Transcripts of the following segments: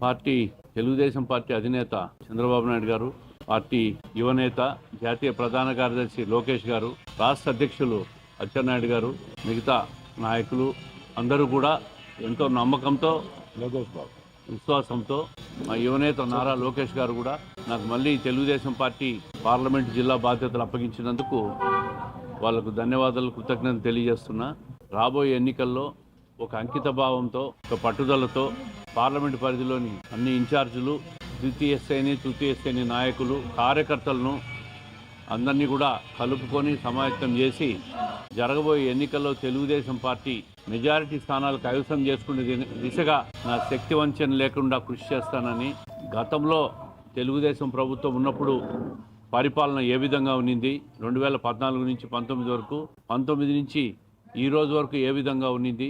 Party Telugu Desam party అధినేత చంద్రబాబు నాయుడు గారు party యువనేత జాతీయ ప్రధాన కార్యదర్శి లోకేష్ గారు రాష్ట్ర అధ్యక్షులు అచ్చెన్నాయుడు గారు మిగతా నాయకులు అందరూ కూడా ఎంతో నమ్మకంతో విశ్వాసంతో మా యువనేత నారా లోకేష్ గారు కూడా నాకు మళ్ళీ తెలుగుదేశం పార్టీ పార్లమెంట్ జిల్లా బాధ్యతలు అప్పగించినందుకు వాళ్ళకు ధన్యవాదాలు కృతజ్ఞతలు తెలియజేస్తున్నా. రాబోయే ఎన్నికల్లో ఒక అంకిత భావంతో ఒక పట్టుదలతో పార్లమెంట్ పరిధిలోని అన్ని ఇన్ఛార్జీలు ద్వితీయ శ్రేణి తృతీయ శ్రేణి నాయకులు కార్యకర్తలను అందరినీ కూడా కలుపుకొని సమాయత్తం చేసి జరగబోయే ఎన్నికల్లో తెలుగుదేశం పార్టీ మెజారిటీ స్థానాలు కైవసం చేసుకునే ది- దిశగా నా శక్తి వంచన లేకుండా కృషి చేస్తానని గతంలో తెలుగుదేశం ప్రభుత్వం ఉన్నప్పుడు పరిపాలన ఏ విధంగా ఉన్నింది? రెండు వేల పద్నాలుగు నుంచి పంతొమ్మిది వరకు పంతొమ్మిది నుంచి ఈ రోజు వరకు ఏ విధంగా ఉన్నింది?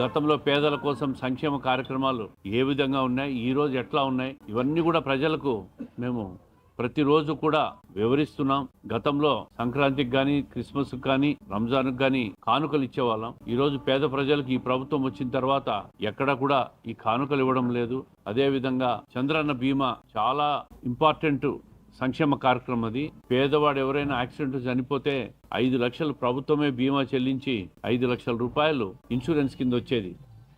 గతంలో పేదల కోసం సంక్షేమ కార్యక్రమాలు ఏ విధంగా ఉన్నాయి ఈ రోజు ఎట్లా ఉన్నాయి ఇవన్నీ కూడా ప్రజలకు మేము ప్రతిరోజు కూడా వివరిస్తున్నాం. గతంలో సంక్రాంతికి కానీ క్రిస్మస్ కానీ రంజాన్కి కానీ కానుకలు ఇచ్చేవాళ్ళం. ఈ రోజు పేద ప్రజలకు ఈ ప్రభుత్వం వచ్చిన తర్వాత ఎక్కడ కూడా ఈ కానుకలు ఇవ్వడం లేదు. అదే విధంగా చంద్రన్న బీమా చాలా ఇంపార్టెంట్ సంక్షేమ కార్యక్రమం అది. పేదవాడు ఎవరైనా యాక్సిడెంట్ చనిపోతే ఐదు లక్షలు ప్రభుత్వమే బీమా చెల్లించి ఐదు లక్షల రూపాయలు ఇన్సూరెన్స్ కింద వచ్చేది.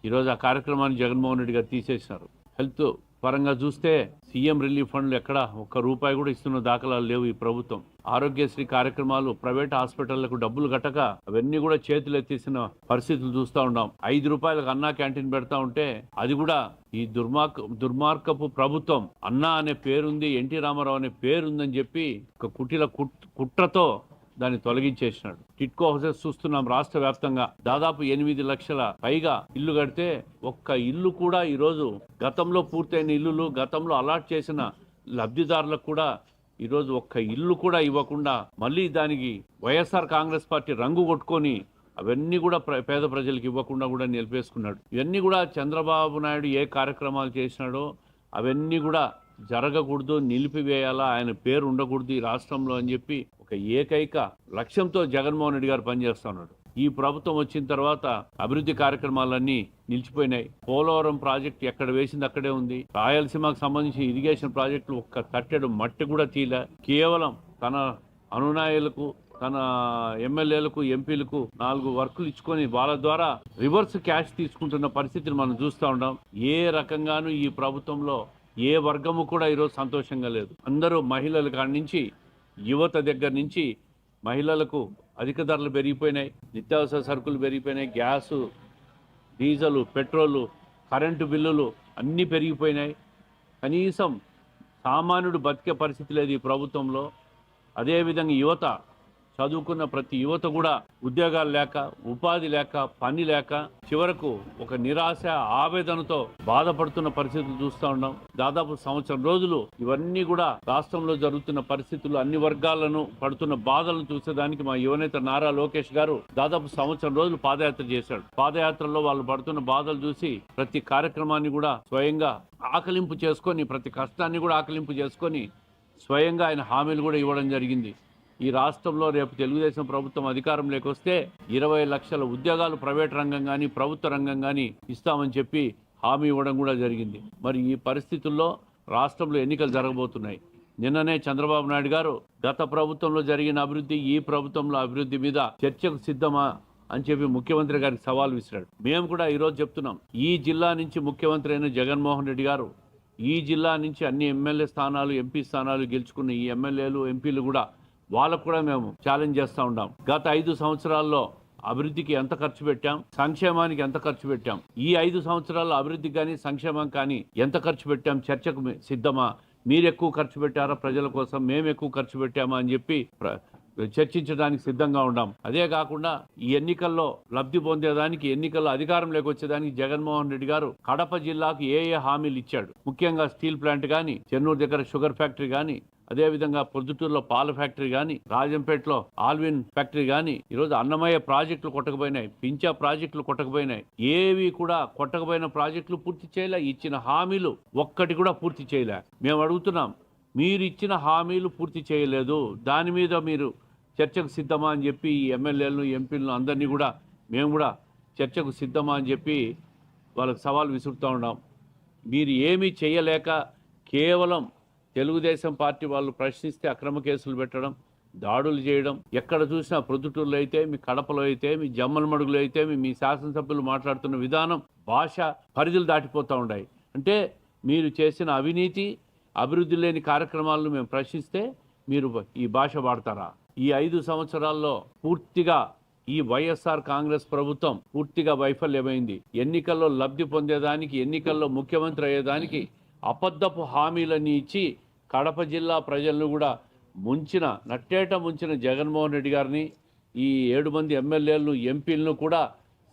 ఈరోజు ఆ కార్యక్రమాన్ని జగన్మోహన్ రెడ్డి గారు తీసేసినారు హెల్త్ పరంగా చూస్తే సీఎం రిలీఫ్ ఫండ్లు ఎక్కడ? ఒక్క రూపాయి కూడా ఇస్తున్న దాఖలాలు లేవు ఈ ప్రభుత్వం. ఆరోగ్యశ్రీ కార్యక్రమాలు ప్రైవేట్ హాస్పిటళ్ళకు డబ్బులు కట్టక అవన్నీ కూడా చేతులు ఎత్తేసిన పరిస్థితులు చూస్తూ ఉన్నాం. ఐదు రూపాయలకు అన్నా క్యాంటీన్ పెడతా ఉంటే అది కూడా ఈ దుర్మార్గ దుర్మార్గపు ప్రభుత్వం అన్నా అనే పేరుంది ఎన్టీ రామారావు అనే పేరుందని చెప్పి ఒక కుటిల కుట్- కుట్రతో దాన్ని తొలగించేసినాడు. టిట్కో హౌసెస్ చూస్తున్నాం రాష్ట్ర వ్యాప్తంగా. దాదాపు ఎనిమిది లక్షల పైగా ఇల్లు కడితే ఒక్క ఇల్లు కూడా ఈరోజు గతంలో పూర్తయిన ఇల్లులు గతంలో అలాట్ చేసిన లబ్ధిదారులకు కూడా ఈరోజు ఒక్క ఇల్లు కూడా ఇవ్వకుండా మళ్ళీ దానికి వైఎస్ఆర్ కాంగ్రెస్ పార్టీ రంగు కొట్టుకొని అవన్నీ కూడా పేద ప్రజలకు ఇవ్వకుండా కూడా నిలిపేసుకున్నాడు. ఇవన్నీ కూడా చంద్రబాబు నాయుడు ఏ కార్యక్రమాలు చేసినాడో అవన్నీ కూడా జరగకూడదు నిలిపివేయాలా ఆయన పేరు ఉండకూడదు ఈ రాష్ట్రంలో అని చెప్పి ఒక ఏకైక లక్ష్యంతో జగన్మోహన్ రెడ్డి గారు పనిచేస్తా ఉన్నాడు. ఈ ప్రభుత్వం వచ్చిన తర్వాత అభివృద్ధి కార్యక్రమాలన్నీ నిలిచిపోయినాయి. పోలవరం ప్రాజెక్ట్ ఎక్కడ వేసింది అక్కడే ఉంది. రాయలసీమకు సంబంధించి ఇరిగేషన్ ప్రాజెక్టులు ఒక్క తట్టెడు మట్టి కూడా తీలే కేవలం తన అనునాయులకు తన ఎమ్మెల్యేలకు ఎంపీలకు నాలుగు వర్కులు ఇచ్చుకొని వాళ్ళ ద్వారా రివర్స్ క్యాష్ తీసుకుంటున్న పరిస్థితిని మనం చూస్తూ ఉన్నాం. ఏ రకంగానూ ఈ ప్రభుత్వంలో ఏ వర్గము కూడా ఈరోజు సంతోషంగా లేదు. అందరూ మహిళల కాడి నుంచి యువత దగ్గర నుంచి మహిళలకు అధిక ధరలు పెరిగిపోయినాయి. నిత్యావసర సరుకులు పెరిగిపోయినాయి. గ్యాసు డీజలు పెట్రోలు కరెంటు బిల్లులు అన్నీ పెరిగిపోయినాయి. కనీసం సామాన్యుడు బతికే పరిస్థితి లేదు ఈ ప్రభుత్వంలో. అదేవిధంగా యువత చదువుకున్న ప్రతి యువత కూడా ఉద్యోగాలు లేక ఉపాధి లేక పని లేక చివరకు ఒక నిరాశ ఆవేదనతో బాధపడుతున్న పరిస్థితులు చూస్తూ ఉన్నాం. దాదాపు సంవత్సరం రోజులు ఇవన్నీ కూడా రాష్ట్రంలో జరుగుతున్న పరిస్థితులు అన్ని వర్గాలను పడుతున్న బాధలను చూసేదానికి మా యువనేత నారా లోకేష్ గారు దాదాపు సంవత్సరం రోజులు పాదయాత్ర చేశాడు. పాదయాత్రలో వాళ్ళు పడుతున్న బాధలు చూసి ప్రతి కార్యక్రమాన్ని కూడా స్వయంగా ఆకలింపు చేసుకొని ప్రతి కష్టాన్ని కూడా ఆకలింపు చేసుకొని స్వయంగా ఆయన హామీలు కూడా ఇవ్వడం జరిగింది. ఈ రాష్ట్రంలో రేపు తెలుగుదేశం ప్రభుత్వం అధికారంలోకి వస్తే ఇరవై లక్షల ఉద్యోగాలు ప్రైవేట్ రంగం కానీ ప్రభుత్వ రంగం కానీ ఇస్తామని చెప్పి హామీ ఇవ్వడం కూడా జరిగింది. మరి ఈ పరిస్థితుల్లో రాష్ట్రంలో ఎన్నికలు జరగబోతున్నాయి. నిన్ననే చంద్రబాబు నాయుడు గారు గత ప్రభుత్వంలో జరిగిన అభివృద్ధి ఈ ప్రభుత్వంలో అభివృద్ధి మీద చర్చకు సిద్ధమా అని చెప్పి ముఖ్యమంత్రి గారికి సవాల్ విసిరాడు. మేము కూడా ఈరోజు చెప్తున్నాం ఈ జిల్లా నుంచి ముఖ్యమంత్రి అయిన జగన్మోహన్ రెడ్డి గారు ఈ జిల్లా నుంచి అన్ని ఎమ్మెల్యే స్థానాలు ఎంపీ స్థానాలు గెలుచుకున్న ఈ ఎమ్మెల్యేలు ఎంపీలు కూడా వాళ్ళకు కూడా మేము ఛాలెంజ్ చేస్తూ ఉంటాం గత ఐదు సంవత్సరాల్లో అభివృద్ధికి ఎంత ఖర్చు పెట్టాం? సంక్షేమానికి ఎంత ఖర్చు పెట్టాం? ఈ ఐదు సంవత్సరాల్లో అభివృద్ధికి కానీ సంక్షేమం కానీ ఎంత ఖర్చు పెట్టాం? చర్చకు మీ- సిద్ధమా? మీరు ఎక్కువ ఖర్చు పెట్టారా? ప్రజల కోసం మేము ఎక్కువ ఖర్చు పెట్టామా? అని చెప్పి చర్చించడానికి సిద్ధంగా ఉన్నాం అదే కాకుండా ఈ ఎన్నికల్లో లబ్ధి పొందేదానికి ఎన్నికల్లో అధికారంలోకి వచ్చేదానికి జగన్మోహన్ రెడ్డి గారు కడప జిల్లాకు ఏ ఏ హామీలు ఇచ్చాడు? ముఖ్యంగా స్టీల్ ప్లాంట్ కానీ చెన్నూరు దగ్గర షుగర్ ఫ్యాక్టరీ కానీ అదేవిధంగా పొద్దుటూరులో పాల ఫ్యాక్టరీ కానీ రాజంపేటలో ఆల్విన్ ఫ్యాక్టరీ కానీ ఈరోజు అన్నమయ్య ప్రాజెక్టులు కొట్టకపోయినాయి పించా ప్రాజెక్టులు కొట్టకపోయినాయి. ఏవి కూడా కొట్టకపోయిన ప్రాజెక్టులు పూర్తి చేయలే ఇచ్చిన హామీలు ఒక్కటి కూడా పూర్తి చేయలే. మేము అడుగుతున్నాం మీరు ఇచ్చిన హామీలు పూర్తి చేయలేదు దాని మీద మీరు చర్చకు సిద్ధమా అని చెప్పి ఈ ఎమ్మెల్యేలను ఎంపీలను అందరినీ కూడా మేము కూడా చర్చకు సిద్ధమా అని చెప్పి వాళ్ళకి సవాల్ విసురుతూ ఉన్నాం. మీరు ఏమీ చేయలేక కేవలం తెలుగుదేశం పార్టీ వాళ్ళు ప్రశ్నిస్తే అక్రమ కేసులు పెట్టడం దాడులు చేయడం ఎక్కడ చూసినా ప్రొద్దుటూరులో అయితే మీ కడపలో అయితే మీ జమ్మలమడుగులో అయితే మీ మీ శాసనసభ్యులు మాట్లాడుతున్న విధానం భాష పరిధులు దాటిపోతూ ఉన్నాయి అంటే మీరు చేసిన అవినీతి అభివృద్ధి లేని కార్యక్రమాలను మేము ప్రశ్నిస్తే మీరు ఈ భాష వాడతారా? ఈ ఐదు సంవత్సరాల్లో పూర్తిగా ఈ వైఎస్ఆర్ కాంగ్రెస్ ప్రభుత్వం పూర్తిగా వైఫల్యమైంది. ఎన్నికల్లో లబ్ధి పొందేదానికి ఎన్నికల్లో ముఖ్యమంత్రి అయ్యేదానికి అబద్ధపు హామీలన్నీ ఇచ్చి కడప జిల్లా ప్రజలను కూడా ముంచిన నట్టేట ముంచిన జగన్మోహన్ రెడ్డి గారిని ఈ ఏడు మంది ఎమ్మెల్యేలను ఎంపీలను కూడా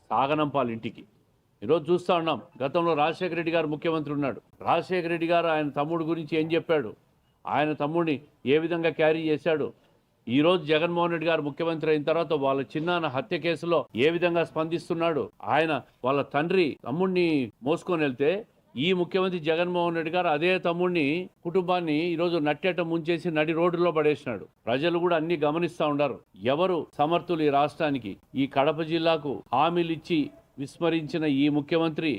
సాగనంపాలి ఇంటికి. ఈరోజు చూస్తూ ఉన్నాం. గతంలో రాజశేఖర రెడ్డి గారు ముఖ్యమంత్రి ఉన్నాడు. రాజశేఖర రెడ్డి గారు ఆయన తమ్ముడు గురించి ఏం చెప్పాడు? ఆయన తమ్ముడిని ఏ విధంగా క్యారీ చేశాడు? ఈరోజు జగన్మోహన్ రెడ్డి గారు ముఖ్యమంత్రి అయిన తర్వాత వాళ్ళ చిన్నాన్న హత్య కేసులో ఏ విధంగా స్పందిస్తున్నాడు? ఆయన వాళ్ళ తండ్రి తమ్ముడిని మోసుకొని వెళ్తే ఈ ముఖ్యమంత్రి జగన్మోహన్ రెడ్డి గారు అదే తమ్ముడిని కుటుంబాన్ని ఈరోజు నట్టేట ముంచేసి నడి రోడ్డులో పడేసినాడు. ప్రజలు కూడా అన్ని గమనిస్తూ ఉన్నారు ఎవరు సమర్థులు ఈ రాష్ట్రానికి? ఈ కడప జిల్లాకు హామీలు ఇచ్చి విస్మరించిన ఈ ముఖ్యమంత్రి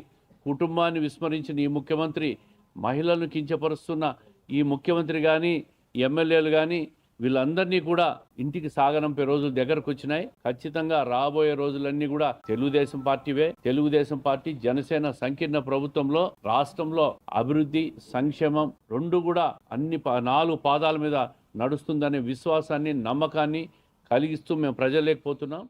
కుటుంబాన్ని విస్మరించిన ఈ ముఖ్యమంత్రి మహిళలను కించపరుస్తున్న ఈ ముఖ్యమంత్రి కానీ ఎమ్మెల్యేలు కానీ వీళ్ళందరినీ కూడా ఇంటికి సాగనంపే రోజులు దగ్గరకు వచ్చినాయి. ఖచ్చితంగా రాబోయే రోజులన్నీ కూడా తెలుగుదేశం పార్టీవే. తెలుగుదేశం పార్టీ జనసేన సంకీర్ణ ప్రభుత్వంలో రాష్ట్రంలో అభివృద్ధి సంక్షేమం రెండు కూడా అన్ని పా- నాలుగు పాదాల మీద నడుస్తుందనే విశ్వాసాన్ని నమ్మకాన్ని కలిగిస్తూ మేము ప్రజలేకపోతున్నాం